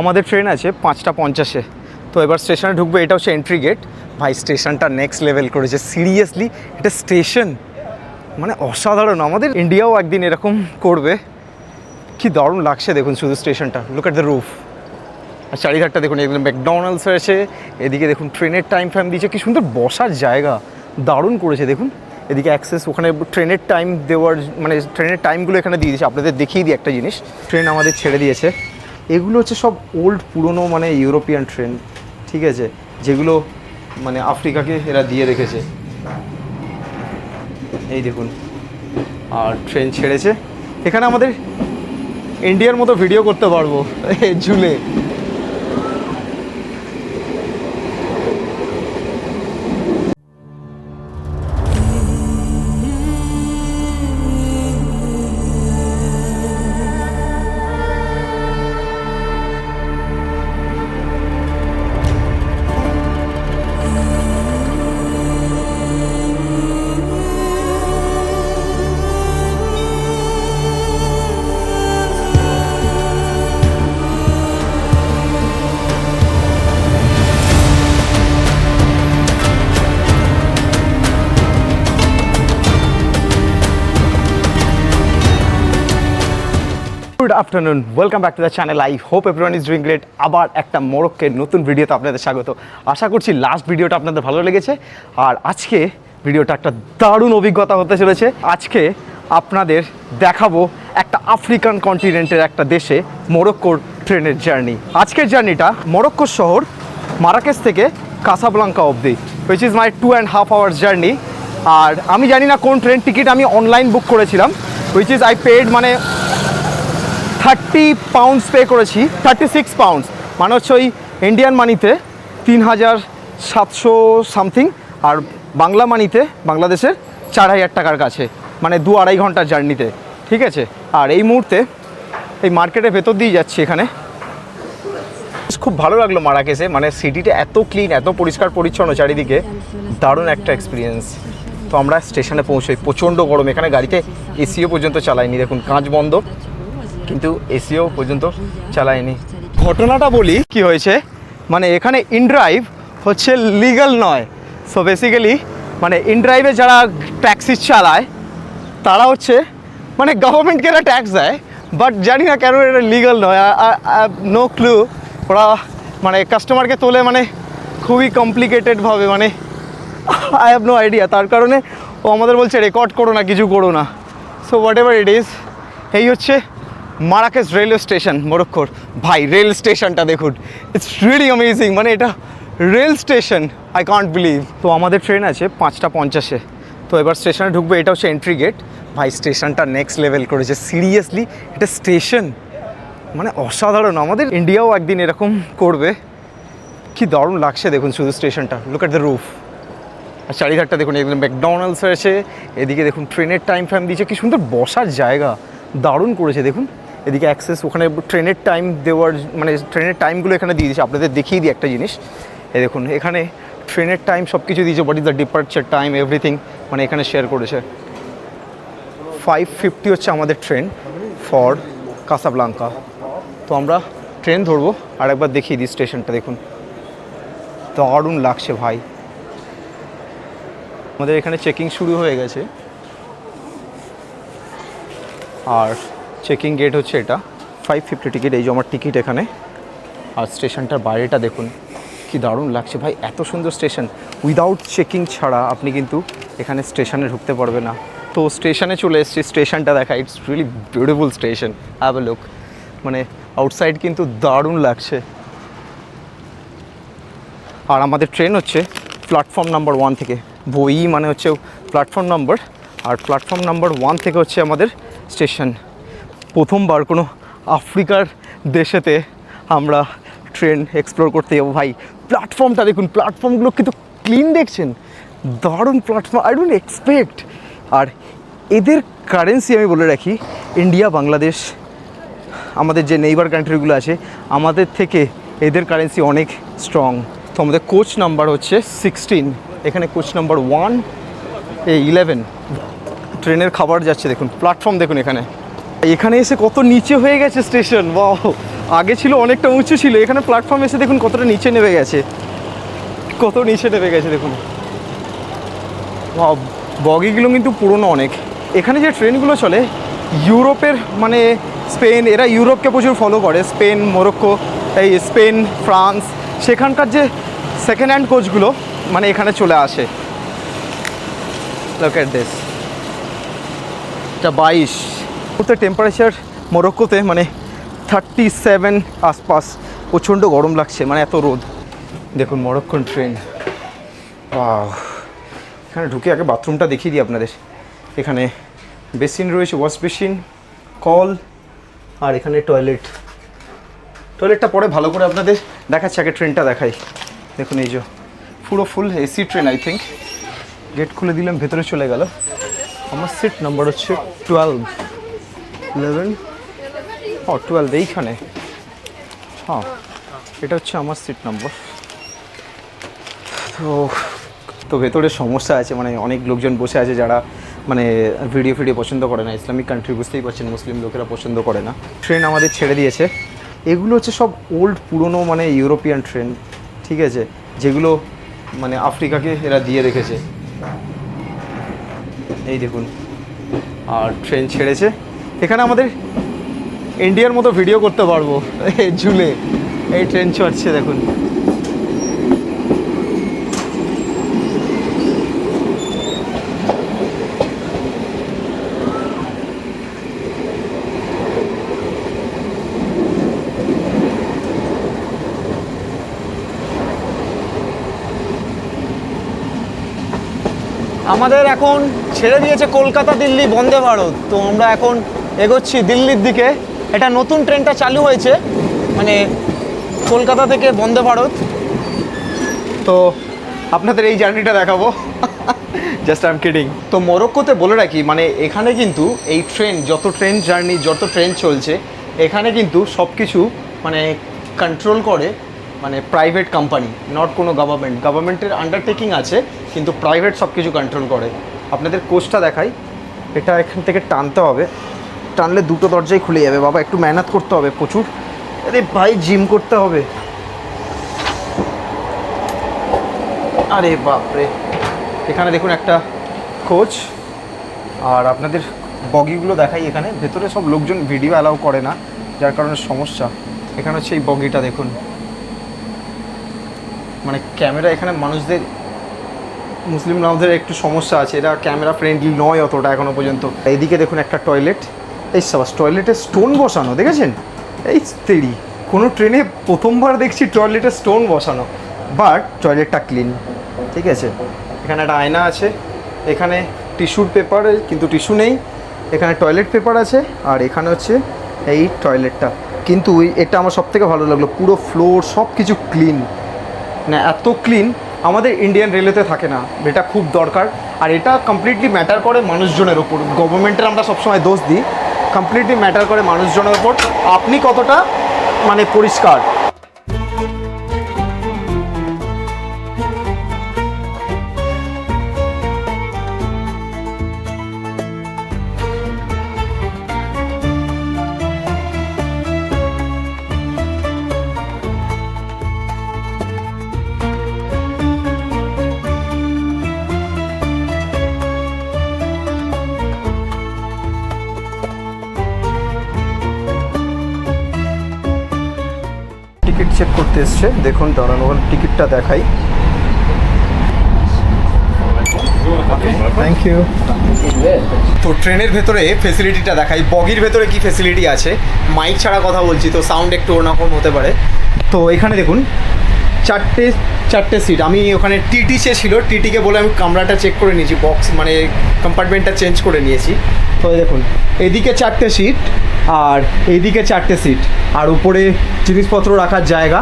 আমাদের ট্রেন আছে পাঁচটা পঞ্চাশে। তো এবার স্টেশনে ঢুকবে, এটা হচ্ছে এন্ট্রি গেট ভাই স্টেশনটা নেক্সট লেভেল করেছে। সিরিয়াসলি এটা স্টেশন মানে অসাধারণ। আমাদের ইন্ডিয়াও একদিন এরকম করবে। কি দারুণ লাগছে দেখুন শুধু স্টেশনটা লুক অ্যাট দ্য রুফ আর চারিধারটা দেখুন, এখানে ম্যাকডোনাল্ডস রয়েছে এদিকে দেখুন ট্রেনের টাইম ফাইম দিয়েছে। কি সুন্দর বসার জায়গা। দারুণ করেছে দেখুন। এদিকে অ্যাক্সেস ওখানে ট্রেনের টাইম দেওয়ার মানে ট্রেনের টাইমগুলো এখানে দিয়ে দিয়েছে। আপনাদের দেখিয়ে দিই একটা জিনিস। ট্রেন আমাদের ছেড়ে দিয়েছে। এগুলো হচ্ছে সব ওল্ড পুরনো মানে ইউরোপিয়ান ট্রেন ঠিক আছে? যেগুলো মানে আফ্রিকাকে এরা দিয়ে রেখেছে। এই দেখুন, আর ট্রেন ছেড়েছে। এখানে আমাদের ইন্ডিয়ার মতো ভিডিও করতে পারব ঝুলে। Good afternoon. Welcome back to the channel. I hope everyone is doing great. আবার একটা মোরক্কের নতুন ভিডিওতে আপনাদের স্বাগত। আশা করছি লাস্ট ভিডিওটা আপনাদের ভালো লেগেছে। আর আজকে ভিডিওটা একটা দারুণ অভিজ্ঞতা হতে চলেছে। আজকে আপনাদের দেখাবো একটা আফ্রিকান কন্টিনেন্টের একটা দেশে মোরক্কোর ট্রেনের জার্নি। আজকের জার্নিটা মোরক্কোর শহর মারাকেশ থেকে কাসাবলাঙ্কা অবধি which is my two and half hours journey আর আমি জানি না কোন ট্রেন টিকিট আমি অনলাইন বুক করেছিলাম উইচ ইজ আই পেড মানে থার্টি পাউন্ডস পে করেছি থার্টি সিক্স পাউন্ডস মানে হচ্ছে ওই ইন্ডিয়ান মানিতে তিন হাজার সাতশো সামথিং আর বাংলা মানিতে বাংলাদেশের চার হাজার টাকার কাছে। মানে দু আড়াই ঘণ্টার জার্নিতে ঠিক আছে? আর এই মুহূর্তে এই মার্কেটের ভেতর দিয়ে যাচ্ছি এখানে। খুব ভালো লাগল মারাকেসে মানে সিটিটা এত ক্লিন এত পরিষ্কার পরিচ্ছন্ন চারিদিকে। দারুণ একটা এক্সপিরিয়েন্স তো আমরা স্টেশনে পৌঁছোই। প্রচণ্ড গরম। এখানে গাড়িতে এসিও পর্যন্ত চালাইনি। দেখুন, কাঁচ বন্ধ। কিন্তু এসিও পর্যন্ত চালায়নি। ঘটনাটা বলি, কি হয়েছে? মানে এখানে ইনড্রাইভ হচ্ছে লিগাল নয়। সো বেসিক্যালি মানে ইনড্রাইভে যারা ট্যাক্সি চালায়, তারা হচ্ছে মানে গভর্নমেন্টকে এরা ট্যাক্স দেয় বাট জানি না কেন এটা লিগাল নয়। নো ক্লু ওরা মানে কাস্টমারকে তোলে মানে খুবই কমপ্লিকেটেডভাবে মানে আই হ্যাভ নো আইডিয়া তার কারণে ও আমাদের বলছে রেকর্ড করো না, কিছু করো না। So whatever it is এই হচ্ছে মারাকেস রেলওয়ে স্টেশন, মোরক্কোর। ভাই, রেল স্টেশনটা দেখুন। ইটস রিয়েলি অ্যামেজিং মানে এটা rail station I can't believe তো আমাদের ট্রেন আছে পাঁচটা পঞ্চাশে। তো এবার স্টেশনে ঢুকবে, এটা হচ্ছে এন্ট্রি গেট ভাই, স্টেশনটা নেক্সট লেভেল করেছে। সিরিয়াসলি এটা স্টেশন? মানে অসাধারণ। আমাদের ইন্ডিয়াও একদিন এরকম করবে। কি দারুণ লাগছে দেখুন শুধু স্টেশনটা। লুক অ্যাট দ্য রুফ আর চারিধারটা দেখুন এখানে ম্যাকডোনাল্ডস রয়েছে, এদিকে দেখুন ট্রেনের টাইম ফাইম দিয়েছে। কি সুন্দর বসার জায়গা। দারুণ করেছে, দেখুন। এদিকে অ্যাক্সেস ওখানে ট্রেনের টাইম দেওয়ার মানে ট্রেনের টাইমগুলো এখানে দিয়ে দিয়েছে। আপনাদের দেখিয়ে দিই একটা জিনিস। এই দেখুন, এখানে ট্রেনের টাইম সব কিছু দিয়েছে what is the departure time everything মানে এখানে শেয়ার করেছে। ফাইভ ফিফটি হচ্ছে আমাদের ট্রেন ফর কাসাবলাঙ্কা তো আমরা ট্রেন ধরবো আর একবার দেখিয়ে দিই স্টেশনটা দেখুন। দারুণ লাগছে ভাই। আমাদের এখানে চেকিং শুরু হয়ে গেছে। আর চেকিং গেট হচ্ছে এটা। ফাইভ ফিফটি টিকিট এই যে আমার টিকিট এখানে। আর স্টেশনটার বাইরেটা দেখুন, কি দারুণ লাগছে ভাই, এত সুন্দর স্টেশন। উইদাউট চেকিং ছাড়া আপনি কিন্তু এখানে স্টেশনে ঢুকতে পারবে না। তো স্টেশনে চলে এসেছি, স্টেশনটা দেখা it's really beautiful station have a look মানে আউটসাইড কিন্তু দারুণ লাগছে। আর আমাদের ট্রেন হচ্ছে প্ল্যাটফর্ম নাম্বার ওয়ান থেকে। বই মানে হচ্ছে প্ল্যাটফর্ম নাম্বার আর প্ল্যাটফর্ম নাম্বার ওয়ান থেকে হচ্ছে আমাদের স্টেশন প্রথমবার কোনো আফ্রিকার দেশেতে আমরা ট্রেন এক্সপ্লোর করতে যাব। ভাই প্ল্যাটফর্মটা দেখুন প্ল্যাটফর্মগুলো কিন্তু ক্লিন দেখছেন। দারুণ প্ল্যাটফর্ম আই ডোন্ট এক্সপেক্ট আর এদের কারেন্সি আমি বলে রাখি ইন্ডিয়া বাংলাদেশ আমাদের যে নেইবার কান্ট্রিগুলো আছে, আমাদের থেকে এদের কারেন্সি অনেক স্ট্রং তো আমাদের কোচ নাম্বার হচ্ছে সিক্সটিন এখানে কোচ নাম্বার ওয়ান এই ইলেভেন ট্রেনের খাবার যাচ্ছে, দেখুন প্ল্যাটফর্ম দেখুন এখানে। এখানে এসে কত নিচে হয়ে গেছে স্টেশন বা আগে ছিল অনেকটা উঁচু ছিল, এখানে প্ল্যাটফর্ম এসে দেখুন কতটা নিচে নেমে গেছে। কত নিচে নেমে গেছে দেখুন। বগিগুলো কিন্তু পুরনো অনেক। এখানে যে ট্রেনগুলো চলে, ইউরোপের মানে স্পেন, এরা ইউরোপকে প্রচুর ফলো করে। স্পেন, মোরক্কো, এই স্পেন, ফ্রান্স, সেখানকার যে সেকেন্ড হ্যান্ড কোচগুলো মানে এখানে চলে আসে। লোক এট দিস এটা বাইশ। মুহূর্তে টেম্পারেচার মরক্কোতে মানে থার্টি সেভেন আশপাশ প্রচণ্ড গরম লাগছে মানে এত রোদ। দেখুন মরক্কন ট্রেন. এখানে ঢুকে আগে বাথরুমটা দেখিয়ে দিই আপনাদের। এখানে বেসিন রয়েছে ওয়াশ বেসিন কল আর এখানে টয়লেট টয়লেটটা পরে ভালো করে আপনাদের দেখাচ্ছি, আগে ট্রেনটা দেখাই। দেখুন এই যে, পুরো full AC train I think gate খুলে দিলাম, ভেতরে চলে গেল। আমার সিট নাম্বার হচ্ছে টুয়েলভ ইলেভেন ও টুয়েলভ এইখানে? হ্যাঁ এটা হচ্ছে আমার সিট নম্বর তো তো ভেতরে সমস্যা আছে মানে অনেক লোকজন বসে আছে যারা মানে ভিডিও ফিডিও পছন্দ করে না। ইসলামিক কান্ট্রি বুঝতেই পারছেন মুসলিম লোকেরা পছন্দ করে না। ট্রেন আমাদের ছেড়ে দিয়েছে। এগুলো হচ্ছে সব ওল্ড পুরনো মানে ইউরোপিয়ান ট্রেন ঠিক আছে? যেগুলো মানে আফ্রিকাকে এরা দিয়ে রেখেছে। এই দেখুন, আর ট্রেন ছেড়েছে। এখানে আমাদের ইন্ডিয়ার মতো ভিডিও করতে পারব। ঝুলে। এই ট্রেন চড়ছে, দেখুন। আমাদের এখন ছেড়ে দিয়েছে কলকাতা, দিল্লি, বন্দে ভারত। তো আমরা এখন এগোচ্ছি দিল্লির দিকে। এটা নতুন ট্রেনটা চালু হয়েছে মানে কলকাতা থেকে বন্দে ভারত। তো আপনাদের এই জার্নিটা দেখাবো। জাস্ট আই এম কিডিং তো মরক্কোতে বলে রাখি মানে এখানে কিন্তু এই ট্রেন যত ট্রেন জার্নি যত ট্রেন চলছে এখানে কিন্তু সব কিছু মানে কন্ট্রোল করে মানে প্রাইভেট কোম্পানি নট কোনো গভর্নমেন্ট গভর্নমেন্টের আন্ডারটেকিং আছে কিন্তু প্রাইভেট সব কিছু কন্ট্রোল করে। আপনাদের কোচটা দেখাই। এটা এখান থেকে টানতে হবে। টানলে দুটো দরজাই খুলে যাবে। বাবা, একটু মেহনত করতে হবে প্রচুর। আরে ভাই, জিম করতে হবে। আরে বাপরে। এখানে দেখুন একটা কোচ, আর আপনাদের বগিগুলো দেখাই এখানে। ভেতরে সব লোকজন ভিডিও অ্যালাউ করে না, যার কারণে সমস্যা। এখানে হচ্ছে এই বগিটা দেখুন। মানে ক্যামেরা এখানে মানুষদের, মুসলিম নামদের একটু সমস্যা আছে। এরা ক্যামেরা ফ্রেন্ডলি নয় অতটা এখনও পর্যন্ত। এইদিকে দেখুন একটা টয়লেট। এই সাবাস টয়লেটে স্টোন বসানো, দেখেছেন? এই তেরি, কোনো ট্রেনে প্রথমবার দেখছি টয়লেটে স্টোন বসানো। বাট টয়লেটটা ক্লিন ঠিক আছে? এখানে একটা আয়না আছে, এখানে টিস্যুর পেপার কিন্তু টিস্যু নেই। এখানে টয়লেট পেপার আছে, আর এখানে হচ্ছে এই টয়লেটটা কিন্তু এটা আমার সব থেকে ভালো লাগল, পুরো ফ্লোর সব কিছু ক্লিন মানে এত ক্লিন আমাদের ইন্ডিয়ান রেলওয়েতে থাকে না, এটা খুব দরকার। আর এটা কমপ্লিটলি ম্যাটার করে মানুষজনের ওপর গভর্নমেন্টের আমরা সবসময় দোষ দিই। কমপ্লিটলি ম্যাটার করে মানুষজনের ওপর আপনি কতটা মানে পরিষ্কার? চেক করতে এসছে। দেখুন দাঁড়ানো টিকিটটা দেখাই। থ্যাংক ইউ তো ট্রেনের ভেতরে ফেসিলিটিটা দেখাই। বগির ভেতরে কি ফেসিলিটি আছে? মাইক ছাড়া কথা বলছি, তো সাউন্ড একটু ওরকম হতে পারে। তো এখানে দেখুন, চারটে চারটে সিট আমি ওখানে টিটি সে ছিল টিটিকে বলে আমি কামরাটা চেক করে নিয়েছি বক্স মানে কম্পার্টমেন্টটা চেঞ্জ করে নিয়েছি। তো দেখুন, এদিকে চারটে সিট আর এইদিকে চারটে সিট আর উপরে জিনিসপত্র রাখার জায়গা,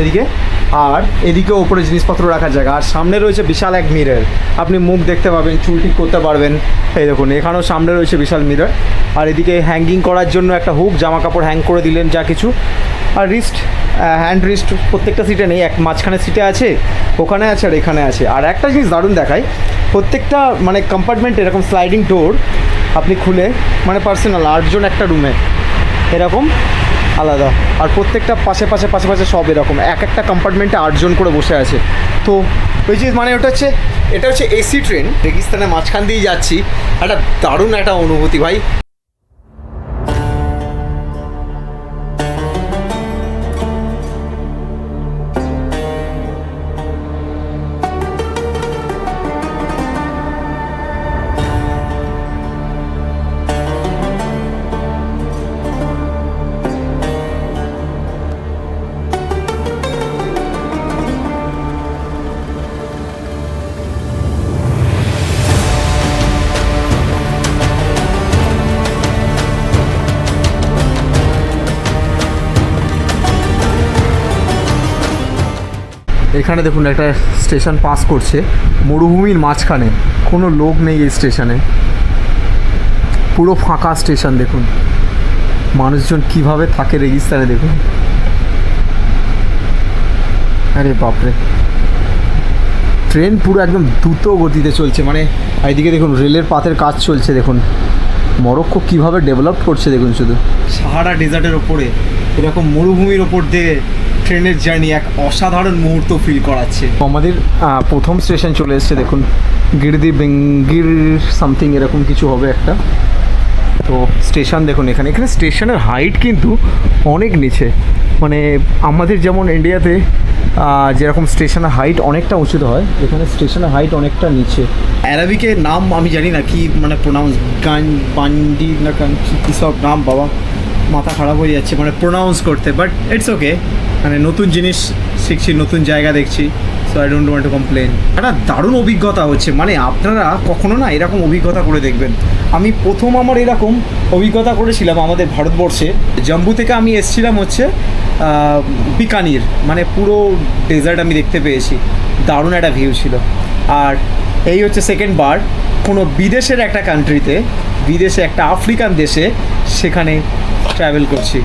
এদিকে। আর এদিকে ওপরে জিনিসপত্র রাখার জায়গা। আর সামনে রয়েছে বিশাল এক মিরর আপনি মুখ দেখতে পাবেন, চুল ঠিক করতে পারবেন। এই দেখুন, এখানেও সামনে রয়েছে বিশাল মিরর আর এদিকে হ্যাঙ্গিং করার জন্য একটা হুক জামা কাপড় হ্যাং করে দিলেন যা কিছু। আর রিস্ট হ্যান্ড রিস্ট প্রত্যেকটা সিটে নেই, এক মাঝখানে সিটে আছে, ওখানে আছে আর এখানে আছে। আর একটা জিনিস দারুণ দেখায়, প্রত্যেকটা মানে কম্পার্টমেন্টে এরকম স্লাইডিং ডোর আপনি খুলে মানে পার্সোনাল আটজন একটা রুমে এরকম, আলাদা। আর প্রত্যেকটা পাশে পাশে পাশে পাশে সব এরকম। এক একটা কম্পার্টমেন্টে আটজন করে বসে আছে। তো ওই যে মানে ওটা হচ্ছে, এটা হচ্ছে এসি ট্রেন রেগিস্তানের মাঝখান দিয়েই যাচ্ছি। একটা দারুণ একটা অনুভূতি ভাই। এখানে দেখুন একটা স্টেশন পাস করছে। মরুভূমির মাঝখানে কোনো লোক নেই এই স্টেশনে। পুরো ফাঁকা স্টেশন দেখুন। মানুষজন কীভাবে থাকে রেগিস্তানে দেখুন। আরে বাপরে। ট্রেন পুরো একদম দ্রুত গতিতে চলছে। মানে এইদিকে দেখুন, রেলের পাতের কাজ চলছে দেখুন। মরক্কো কীভাবে ডেভেলপ করছে দেখুন শুধু। সাহারা ডেজার্টের ওপরে। এরকম মরুভূমির ওপর দিয়ে ট্রেনের জার্নি এক অসাধারণ মুহূর্ত ফিল করাচ্ছে। আমাদের প্রথম স্টেশন চলে এসেছে দেখুন গিরদি বেঙ্গির সামথিং এরকম কিছু হবে একটা। তো স্টেশন দেখুন এখানে এখানে স্টেশনের হাইট কিন্তু অনেক নিচে। মানে আমাদের যেমন ইন্ডিয়াতে যেরকম স্টেশনের হাইট অনেকটা উঁচুতে হয় এখানে স্টেশনের হাইট অনেকটা নিচে। অ্যারাবিকের নাম আমি জানি না কি মানে প্রোনাউন্স গান বান্ডি না গান কী সব নাম বাবা। মাথা খারাপ হয়ে যাচ্ছে মানে প্রোনাউন্স করতে বাট ইটস ওকে মানে নতুন জিনিস শিখছি, নতুন জায়গা দেখছি so I don't want to complain একটা দারুণ অভিজ্ঞতা হচ্ছে মানে আপনারা কখনো না এরকম অভিজ্ঞতা করে দেখবেন। আমি প্রথম আমার এরকম অভিজ্ঞতা করেছিলাম আমাদের ভারতবর্ষে। জম্বু থেকে আমি এসেছিলাম হচ্ছে বিকানির মানে পুরো ডেজার্ট আমি দেখতে পেয়েছি। দারুণ একটা ভিউ ছিল। আর এই হচ্ছে সেকেন্ড বার কোনো বিদেশের একটা কান্ট্রিতে বিদেশে একটা আফ্রিকান দেশে, সেখানে ট্রাভেল করছি।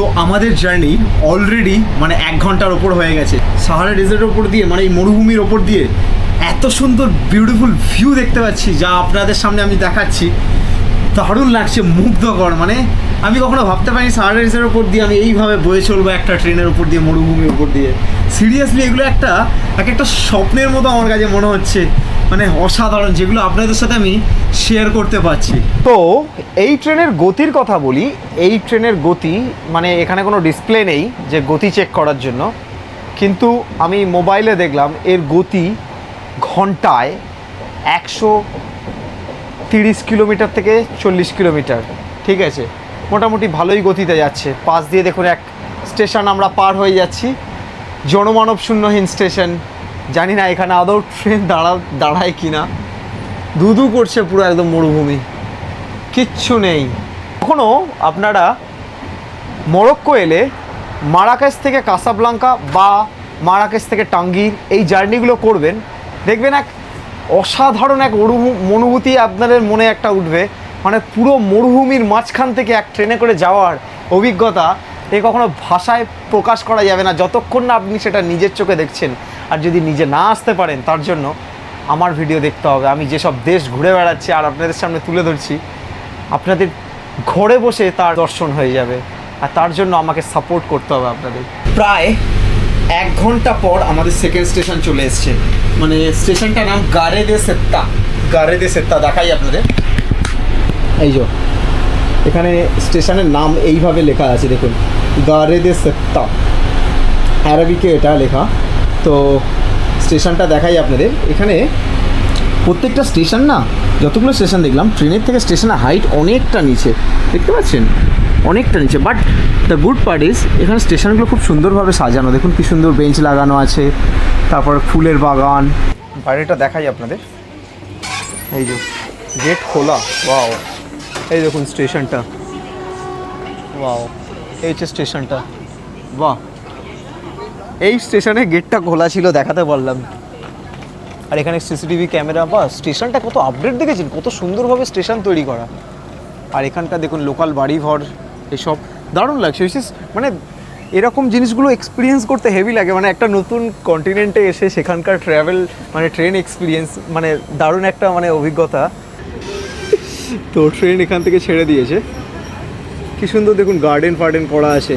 তো আমাদের জার্নি অলরেডি মানে এক ঘণ্টার ওপর হয়ে গেছে। সাহারা ডেজার্টের ওপর দিয়ে মানে এই মরুভূমির ওপর দিয়ে এত সুন্দর বিউটিফুল ভিউ দেখতে পাচ্ছি, যা আপনাদের সামনে আমি দেখাচ্ছি। দারুণ লাগছে, মুগ্ধকর মানে আমি কখনো ভাবতে পারিনি সাহারা ডেজার্টের ওপর দিয়ে আমি এইভাবে বয়ে চলবো একটা ট্রেনের উপর দিয়ে, মরুভূমির ওপর দিয়ে। সিরিয়াসলি এগুলো একটা, এক একটা স্বপ্নের মতো আমার কাছে মনে হচ্ছে। মানে অসাধারণ যেগুলো আপনাদের সাথে আমি শেয়ার করতে পারছি। তো এই ট্রেনের গতির কথা বলি, এই ট্রেনের গতি মানে এখানে কোনো ডিসপ্লে নেই যে গতি চেক করার জন্য। কিন্তু আমি মোবাইলে দেখলাম এর গতি ঘন্টায় একশো তিরিশ কিলোমিটার থেকে চল্লিশ কিলোমিটার। ঠিক আছে? মোটামুটি ভালোই গতিতে যাচ্ছে। পাশ দিয়ে দেখুন এক স্টেশন আমরা পার হয়ে যাচ্ছি। জনমানব শূন্যহীন স্টেশন। জানি না এখানে আদৌ ট্রেন দাঁড়া দাঁড়ায় কি না ধুধু করছে পুরো একদম মরুভূমি। কিচ্ছু নেই। কখনো আপনারা মরক্কো এলে মারাকেশ থেকে কাসাবলাঙ্কা বা মারাকেশ থেকে টাঙ্গির এই জার্নিগুলো করবেন। দেখবেন এক অসাধারণ এক অনুভূ- অনুভূতি আপনাদের মনে একটা উঠবে। মানে পুরো মরুভূমির মাঝখান থেকে এক ট্রেনে করে যাওয়ার অভিজ্ঞতা এ কখনো ভাষায় প্রকাশ করা যাবে না। যতক্ষণ না আপনি সেটা নিজের চোখে দেখছেন আর যদি নিজে না আসতে পারেন, তার জন্য আমার ভিডিও দেখতে হবে। আমি যেসব দেশ ঘুরে বেড়াচ্ছি আর আপনাদের সামনে তুলে ধরছি, আপনাদের ঘরে বসে তার দর্শন হয়ে যাবে। আর তার জন্য আমাকে সাপোর্ট করতে হবে আপনাদের। প্রায় এক ঘণ্টা পর আমাদের সেকেন্ড স্টেশন চলে এসছে। মানে স্টেশনটার নাম গারে দে সেত্তা। গারে দে সেত্তা, দেখাই আপনাদের। এই যো, এখানে স্টেশনের নাম এইভাবে লেখা আছে, দেখুন। গারে দে সেত্তা। অ্যারাবিকে এটা লেখা। তো স্টেশনটা দেখাই আপনাদের। এখানে প্রত্যেকটা স্টেশন না, যতগুলো স্টেশন দেখলাম, ট্রেনের থেকে স্টেশনের হাইট অনেকটা নিচে। দেখতে পাচ্ছেন? অনেকটা নিচে। But the good part is এখানে স্টেশনগুলো খুব সুন্দরভাবে সাজানো। দেখুন কি সুন্দর বেঞ্চ লাগানো আছে, তারপর ফুলের বাগান। বাইরেটা দেখাই আপনাদের। এই যে গেট খোলা। ওয়াও এই দেখুন স্টেশনটা। ওয়াও এই হচ্ছে স্টেশনটা। বাহ! এই স্টেশনে গেটটা খোলা ছিল, দেখাতে পারলাম। আর এখানে সিসিটিভি ক্যামেরা বা স্টেশনটা কত আপডেট দেখেছেন? কত সুন্দরভাবে স্টেশন তৈরি করা। আর এখানটা দেখুন লোকাল বাড়ি ঘর, এসব দারুণ লাগছে। বিশেষ মানে এরকম জিনিসগুলো এক্সপিরিয়েন্স করতে হেভি লাগে। মানে একটা নতুন কন্টিনেন্টে এসে সেখানকার ট্রাভেল মানে ট্রেন এক্সপিরিয়েন্স মানে দারুণ একটা মানে অভিজ্ঞতা। তো ট্রেন এখান থেকে ছেড়ে দিয়েছে। কি সুন্দর দেখুন গার্ডেন ফার্ডেন করা আছে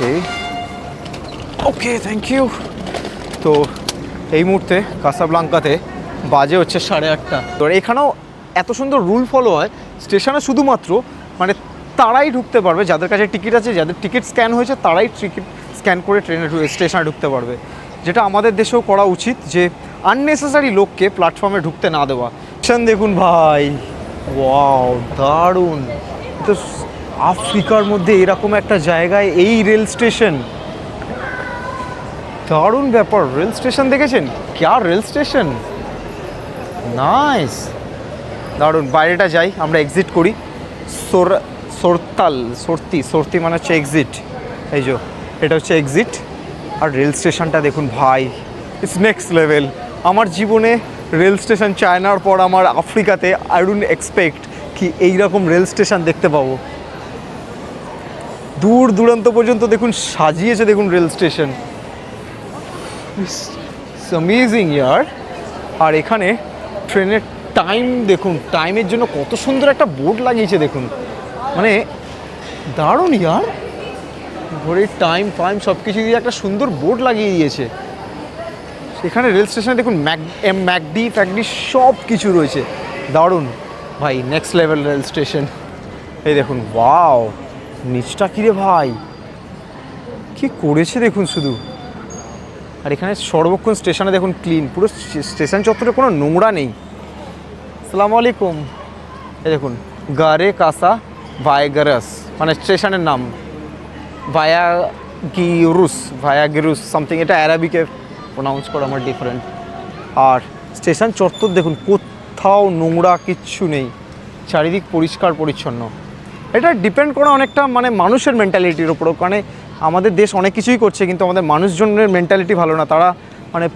ওকে ওকে থ্যাংক ইউ তো এই মুহূর্তে কাসাব্লাঙ্কাতে বাজে হচ্ছে সাড়ে আটটা। তো এখানেও এত সুন্দর রুল ফলো হয়, স্টেশনে শুধুমাত্র মানে তারাই ঢুকতে পারবে, যাদের কাছে টিকিট আছে, যাদের টিকিট স্ক্যান হয়েছে, তারাই টিকিট স্ক্যান করে ট্রেনে স্টেশনে ঢুকতে পারবে। যেটা আমাদের দেশেও করা উচিত যে আননেসেসারি লোককে প্ল্যাটফর্মে ঢুকতে না দেওয়া। স্টেশন দেখুন ভাই। ওয়াও দারুণ। তো আফ্রিকার মধ্যে এরকম একটা জায়গায় এই রেল স্টেশন দারুণ ব্যাপার। রেল স্টেশন দেখেছেন? ক্যা রেল স্টেশন? নাইস। দারুণ। বাইরেটা যাই, আমরা এক্সিট করি। সোর, সোরতাল, সর্তি সর্তি মানে হচ্ছে এক্সিট এই যে, এটা হচ্ছে এক্সিট আর রেল স্টেশনটা দেখুন ভাই ইটস নেক্সট লেভেল আমার জীবনে রেল স্টেশন চায়নার পর আমার আফ্রিকাতে আই ডোন্ট এক্সপেক্ট কি এইরকম রেল স্টেশন দেখতে পাবো। দূর দূরান্ত পর্যন্ত দেখুন, সাজিয়েছে দেখুন রেল স্টেশন। অ্যামেজিং ইয়ার আর এখানে ট্রেনের টাইম দেখুন টাইমের জন্য কত সুন্দর একটা বোর্ড লাগিয়েছে, দেখুন। মানে দারুণ ইয়ার ঘড়ির টাইম ফাইম সব কিছু দিয়ে একটা সুন্দর বোর্ড লাগিয়ে দিয়েছে। এখানে রেল স্টেশনে দেখুন ম্যাক এম ম্যাকডি ফ্যাকডি সব কিছু রয়েছে। দারুণ। ভাই নেক্সট লেভেল রেল স্টেশন এই দেখুন ওয়াও নিচটা কিরে ভাই? কি করেছে, দেখুন শুধু। আর এখানে সর্বক্ষণ স্টেশনে দেখুন ক্লিন পুরো স্টেশন চত্বরে কোনো নোংরা নেই। সালাম আলাইকুম। এই দেখুন, গারে কাসা ভায়াগারাস মানে স্টেশনের নাম। ভায়া গিরুস ভায়া সামথিং এটা অ্যারাবিকে প্রোনাউন্স করা আমার ডিফারেন্ট আর স্টেশন চত্বর দেখুন, কোথাও নোংরা কিচ্ছু নেই। চারিদিক পরিষ্কার পরিচ্ছন্ন। এটা ডিপেন্ড করে অনেকটা মানে মানুষের মেন্টালিটির ওপর মানে আমাদের দেশ অনেক কিছুই করছে, কিন্তু আমাদের মানুষজনের মেন্টালিটি ভালো না। তারা মানে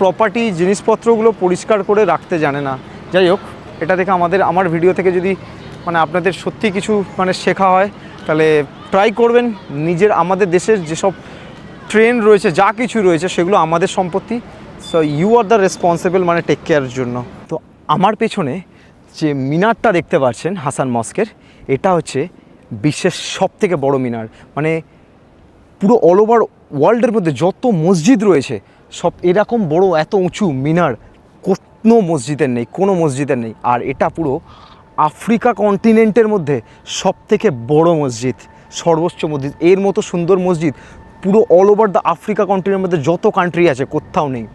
প্রপার্টি জিনিসপত্রগুলো পরিষ্কার করে রাখতে জানে না। যাই হোক, এটা থেকে আমাদের, আমার ভিডিও থেকে যদি মানে আপনাদের সত্যি কিছু মানে শেখা হয়, তাহলে ট্রাই করবেন। নিজের, আমাদের দেশের যেসব ট্রেন রয়েছে, যা কিছু রয়েছে, সেগুলো আমাদের সম্পত্তি। So you are the responsible মানে টেক কেয়ারের জন্য। তো আমার পেছনে যে মিনারটা দেখতে পাচ্ছেন, হাসান মস্কের, এটা হচ্ছে বিশ্বের সব থেকে বড় মিনার। মানে পুরো অল ওভার ওয়ার্ল্ডের মধ্যে যত মসজিদ রয়েছে, সব এরকম বড় এত উঁচু মিনার কোনো মসজিদের নেই, কোনো মসজিদের নেই। আর এটা পুরো আফ্রিকা কন্টিনেন্টের মধ্যে সব থেকে বড় মসজিদ, সর্বোচ্চ মসজিদ। এর মতো সুন্দর মসজিদ পুরো অল ওভার দ্য আফ্রিকা কন্টিনেন্টের মধ্যে যত কান্ট্রি আছে, কোথাও নেই।